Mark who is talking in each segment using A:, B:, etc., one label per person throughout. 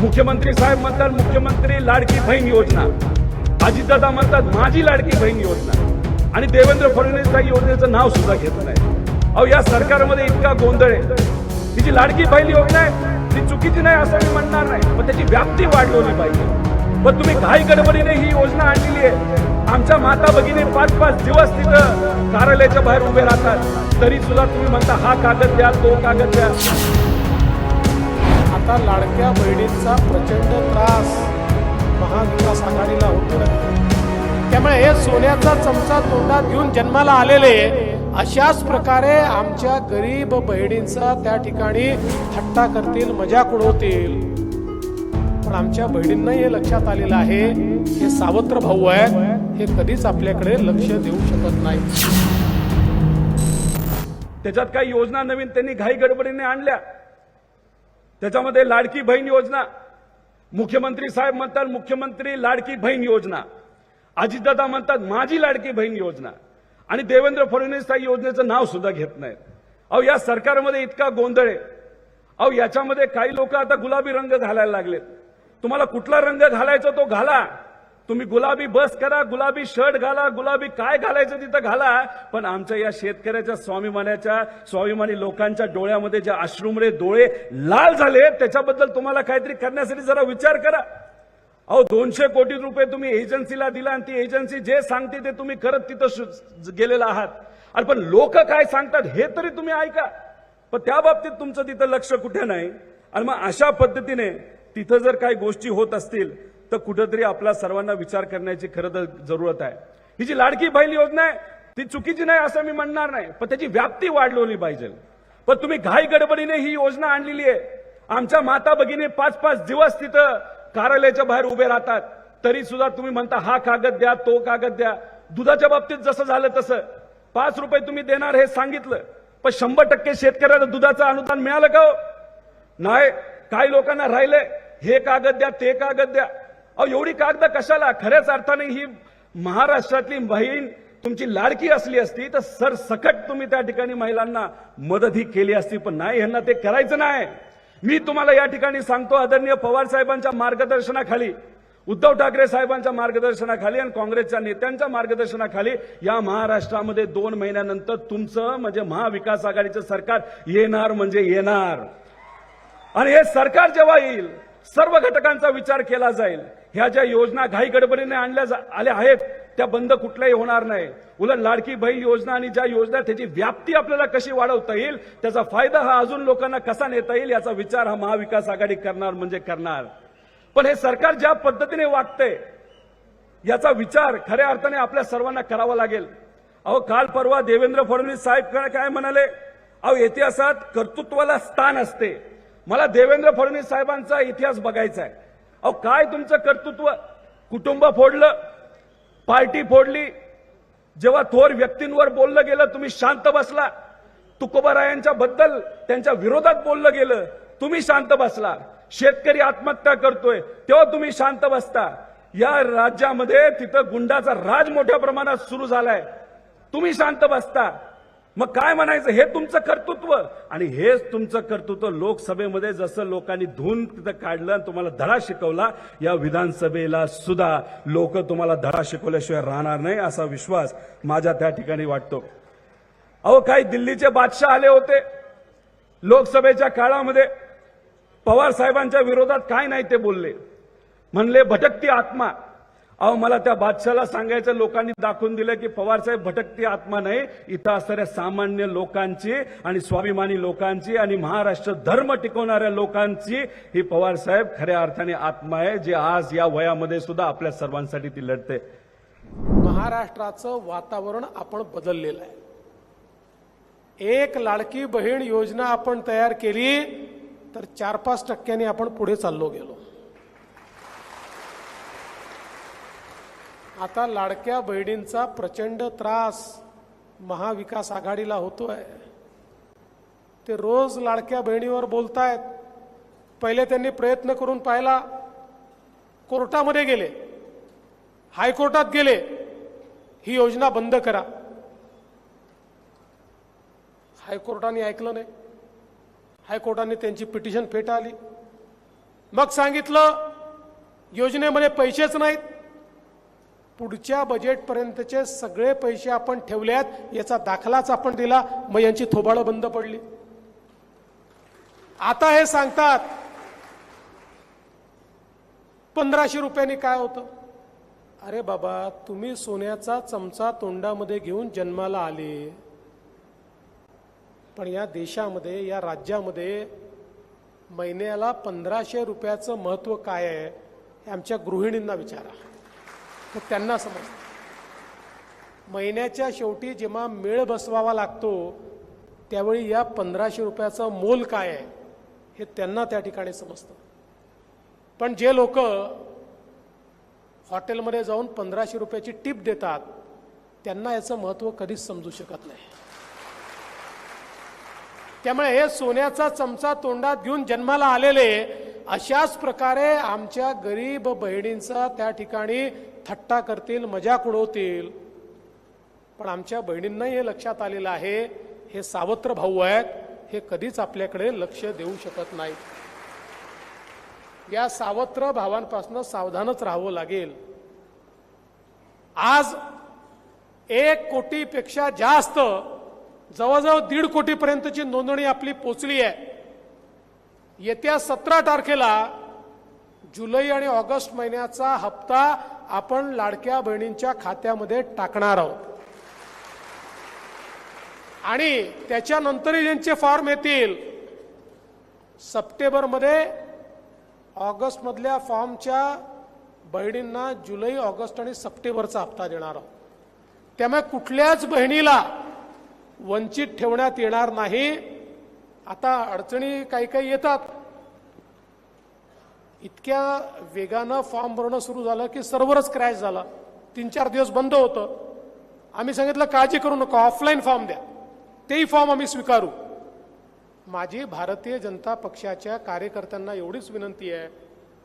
A: मुख्यमंत्री साहेब म्हणतात मुख्यमंत्री लाडकी बहीण योजना. अजितदादा म्हणतात माझी लाडकी बहीण योजना. आणि देवेंद्र फडणवीस या योजनेचं नाव सुद्धा घेत नाही अहो या सरकारमध्ये इतका गोंधळ आहे. तिची लाडकी बहीण योजना आहे ती चुकीची नाही असं मी म्हणणार नाही. पण त्याची व्याप्ती वाढवली पाहिजे. पण तुम्ही घाई गडबडीने ही योजना आणलेली आहे. आमच्या माता भगिनी पाच पाच दिवस तिथं कार्यालयाच्या बाहेर उभे राहतात. तरी सुद्धा तुम्ही म्हणता हा कागद द्या तो कागद द्या.
B: आता लाडक्या बहिणींचा प्रचंड त्रास महाविकास आघाडीला होतो त्यामुळे हे सोन्याचा चमचा तोंडात घेऊन जन्माला आलेले अशाच प्रकारे आमच्या गरीब बहिणींचा त्या ठिकाणी थट्टा करतील मजाक उडवतील पण आमच्या बहिणींना हे लक्षात आलेलं आहे हे सावत्र भाऊ आहे हे कधीच आपल्याकडे लक्ष देऊ शकत नाही.
A: त्याच्यात काही योजना नवीन त्यांनी घाई गडबडीने आणल्या. त्याच्यामध्ये लाडकी बहीण योजना. मुख्यमंत्री साहेब म्हणतात मुख्यमंत्री लाडकी बहीण योजना. अजितदादा म्हणतात माझी लाडकी बहीण योजना. आणि देवेंद्र फडणवीस या योजनेचं नाव सुद्धा घेत नाहीत. अहो या सरकारमध्ये इतका गोंधळ आहे. अहो याच्यामध्ये काही लोक आता गुलाबी रंग घालायला लागलेत. तुम्हाला कुठला रंग घालायचा तो घाला. तुम्ही गुलाबी बस करा गुलाबी शर्ट घाला गुलाबी काय घालायचं तिथं घाला. पण आमच्या या शेतकऱ्याच्या स्वाभिमानाच्या स्वाभिमानी लोकांच्या डोळ्यामध्ये जे अश्रुमरे डोळे लाल झाले त्याच्याबद्दल तुम्हाला काहीतरी करण्यासाठी जरा विचार करा. अहो दोनशे कोटी रुपये तुम्ही एजन्सीला दिला आणि ती एजन्सी जे सांगते ते तुम्ही करत तिथं गेलेला आहात. अरे पण लोक काय सांगतात हे तरी तुम्ही ऐका. पण त्या बाबतीत तुमचं तिथं लक्ष कुठे नाही. आणि मग अशा पद्धतीने तिथं जर काही गोष्टी होत असतील तर कुठंतरी आपला सर्वांना विचार करण्याची खरं तर जरूरत आहे. ही जी लाडकी बैल योजना आहे ती चुकीची नाही असं मी म्हणणार नाही पण त्याची व्याप्ती वाढवली पाहिजे. पण तुम्ही घाई गडबडीने ही योजना आणलेली आहे. आमच्या माता भगिनी पाच पाच दिवस तिथं कार्यालयाच्या बाहेर उभे राहतात. तरी सुद्धा तुम्ही म्हणता हा कागद द्या तो कागद द्या. दुधाच्या बाबतीत जसं झालं तसं. पाच रुपये तुम्ही देणार हे सांगितलं. पण शंभर टक्के शेतकऱ्याला दुधाचं अनुदान मिळालं का हो? नाही काही लोकांना राहिले हे कागद द्या ते कागद द्या. अहो एवढी कागद कशाला? खऱ्याच अर्थाने ही महाराष्ट्रातली बहीण तुमची लाडकी असली असती तर सरसकट तुम्ही त्या ठिकाणी महिलांना मदत ही केली असती. पण नाही यांना ते करायचं नाही. मी तुम्हाला या ठिकाणी सांगतो आदरणीय पवार साहेबांच्या मार्गदर्शनाखाली उद्धव ठाकरे साहेबांच्या मार्गदर्शनाखाली आणि काँग्रेसच्या नेत्यांच्या मार्गदर्शनाखाली या महाराष्ट्रामध्ये दोन महिन्यानंतर तुमचं म्हणजे महाविकास आघाडीचं सरकार येणार म्हणजे येणार. आणि हे सरकार जेव्हा येईल सर्व घटकांचा विचार केला जाईल. ह्या ज्या योजना घाई गडबडीने आणल्या जा- आल्या आहेत त्या बंद कुठल्याही होणार नाही. उलट लाडकी बहीण योजना आणि ज्या योजना त्याची व्याप्ती आपल्याला कशी वाढवता येईल त्याचा फायदा हा अजून लोकांना कसा नेता येईल याचा विचार हा महाविकास आघाडी करणार म्हणजे करणार. पण हे सरकार ज्या पद्धतीने वागतंय याचा विचार खऱ्या अर्थाने आपल्या सर्वांना करावा लागेल. अहो काल परवा देवेंद्र फडणवीस साहेब काय- काय म्हणाले? अहो इतिहासात कर्तृत्वाला स्थान असते. मला देवेंद्र फडणवीस साहेबांचा इतिहास बघायचा आहे. अहो काय तुमचं कर्तृत्व? कुटुंब फोडलं पार्टी फोडली जेव्हा थोर व्यक्तींवर बोललं गेलं तुम्ही शांत बसला. तुकोबारायांच्या बद्दल त्यांच्या विरोधात बोललं गेलं तुम्ही शांत बसला. शेतकरी आत्महत्या करतोय तेव्हा तुम्ही शांत बसता. या राज्यामध्ये तिथं गुंडाचा राज मोठ्या प्रमाणात सुरू झालाय. तुम्ही शांत बसता. मग काय म्हणायचं? हे तुमचं कर्तृत्व. आणि हेच तुमचं कर्तृत्व लोकसभेमध्ये जसं लोकांनी धुवून तिथं काढलं आणि तुम्हाला धडा शिकवला या विधानसभेला सुद्धा लोक तुम्हाला धडा शिकवल्याशिवाय राहणार नाही असा विश्वास माझ्या त्या ठिकाणी वाटतो. अहो काही दिल्लीचे बादशाह आले होते लोकसभेच्या काळामध्ये. पवार साहेबांच्या विरोधात काय नाही ते बोलले. म्हणले भटकती आत्मा. अहो मला त्या बादशाला सांगायचं लोकांनी दाखवून दिलं की पवारसाहेब भटकती आत्मा नाही. इथं असणाऱ्या सामान्य लोकांची आणि स्वाभिमानी लोकांची आणि महाराष्ट्र धर्म टिकवणाऱ्या लोकांची ही पवार साहेब खऱ्या अर्थाने आत्मा आहे जे आज या वयामध्ये सुद्धा आपल्या सर्वांसाठी ती लढते.
B: महाराष्ट्राचं वातावरण आपण बदललेलं आहे. एक लाडकी बहीण योजना आपण तयार केली तर चार पाच टक्क्यांनी आपण पुढे चाललो गेलो. आता लाडक्या बहिणींचा प्रचंड त्रास महाविकास आघाडीला होतोय. ते रोज लाडक्या बहिणीवर बोलतायत. पहिले त्यांनी प्रयत्न करून पाहिला कोर्टामध्ये गेले हायकोर्टात गेले ही योजना बंद करा. हायकोर्टाने ऐकलं नाही. हायकोर्टाने त्यांची पिटिशन फेटाळली. मग सांगितलं योजनेमध्ये पैसेच नाहीत. पुढच्या बजेटपर्यंतचे सगळे पैसे आपण ठेवल्यात याचा दाखलाच आपण दिला मग यांची थोबाडं बंद पडली. आता हे सांगतात पंधराशे रुपयांनी काय होतं? अरे बाबा तुम्ही सोन्याचा चमचा तोंडामध्ये घेऊन जन्माला आले. पण या देशामध्ये या राज्यामध्ये महिन्याला पंधराशे रुपयाचं महत्त्व काय आहे हे आमच्या गृहिणींना विचारा. तर त्यांना समजतं. महिन्याच्या शेवटी जेव्हा मेळ बसवावा लागतो त्यावेळी या पंधराशे रुपयाचं मोल काय आहे हे त्यांना त्या ठिकाणी समजतं. पण जे लोक हॉटेलमध्ये जाऊन पंधराशे रुपयाची टिप देतात त्यांना याचं महत्त्व कधीच समजू शकत नाही. त्यामुळे हे सोन्याचा चमचा तोंडात घेऊन जन्माला आलेले अशाच प्रकारे आमच्या गरीब बहिणींचा त्या ठिकाणी थट्टा करतील मजाक उडवतील. पण आमच्या बहिणींना हे लक्षात आलेलं आहे हे सावत्र भाऊ आहेत हे कधीच आपल्याकडे लक्ष देऊ शकत नाहीत. या सावत्र भावांपासून सावधानच राहावं लागेल. आज एक कोटीपेक्षा जास्त जवळजवळ दीड कोटीपर्यंतची नोंदणी आपली पोचली आहे. येत्या सतरा तारखेला जुलै आणि ऑगस्ट महिन्याचा हप्ता आपण लाडक्या बहिणींच्या खात्यामध्ये टाकणार आहोत. आणि त्याच्यानंतरही ज्यांचे फॉर्म येतील सप्टेंबरमध्ये ऑगस्टमधल्या फॉर्मच्या बहिणींना जुलै ऑगस्ट आणि सप्टेंबरचा हप्ता देणार आहोत. त्यामुळे कुठल्याच बहिणीला वंचित ठेवण्यात येणार नाही. आता अडचणी काही काही येतात. इतक्या वेगानं फॉर्म भरणं सुरू झालं की सर्व्हरच क्रॅश झाला. तीन चार दिवस बंद होतं. आम्ही सांगितलं काळजी करू नका ऑफलाईन फॉर्म द्या. तेही फॉर्म आम्ही स्वीकारू. माझी भारतीय जनता पक्षाच्या कार्यकर्त्यांना एवढीच विनंती आहे.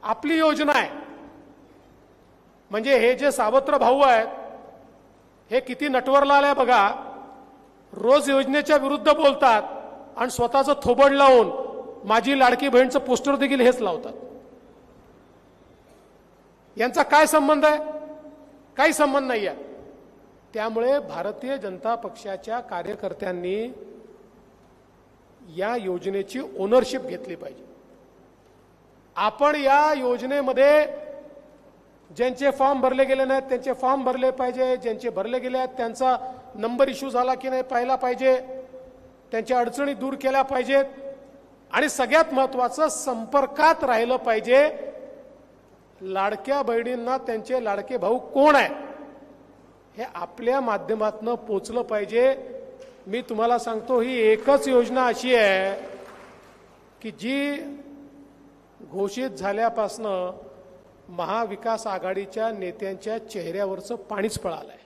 B: आपली योजना आहे. म्हणजे हे जे सावत्र भाऊ आहेत हे किती नटवरला आले बघा. रोज योजनेच्या विरुद्ध बोलतात. आणि स्वतःचं थोबड लावून माझी लाडकी बहीणचं पोस्टर देखील हेच लावतात. यांचा काय संबंध आहे? काही संबंध नाही आहे त्यामुळे भारतीय जनता पक्षाच्या कार्यकर्त्यांनी या योजनेची ओनरशिप घेतली पाहिजे. आपण या योजनेमध्ये ज्यांचे फॉर्म भरले गेले नाहीत त्यांचे फॉर्म भरले पाहिजे ज्यांचे भरले गेले आहेत त्यांचा नंबर इश्यू झाला की नाही पाहिला पाहिजे. त्यांच्या अडचणी दूर केल्या पाहिजेत आणि सगळ्यात महत्वाचं संपर्कात राहिलं पाहिजे. लाडक्या बहिणींना त्यांचे लाडके भाऊ कोण आहे हे आपल्या माध्यमातून पोचलं पाहिजे. मी तुम्हाला सांगतो ही एकच योजना अशी आहे की जी घोषित झाल्यापासनं महाविकास आघाडीच्या नेत्यांच्या चेहऱ्यावरचं पाणीच पळालं आहे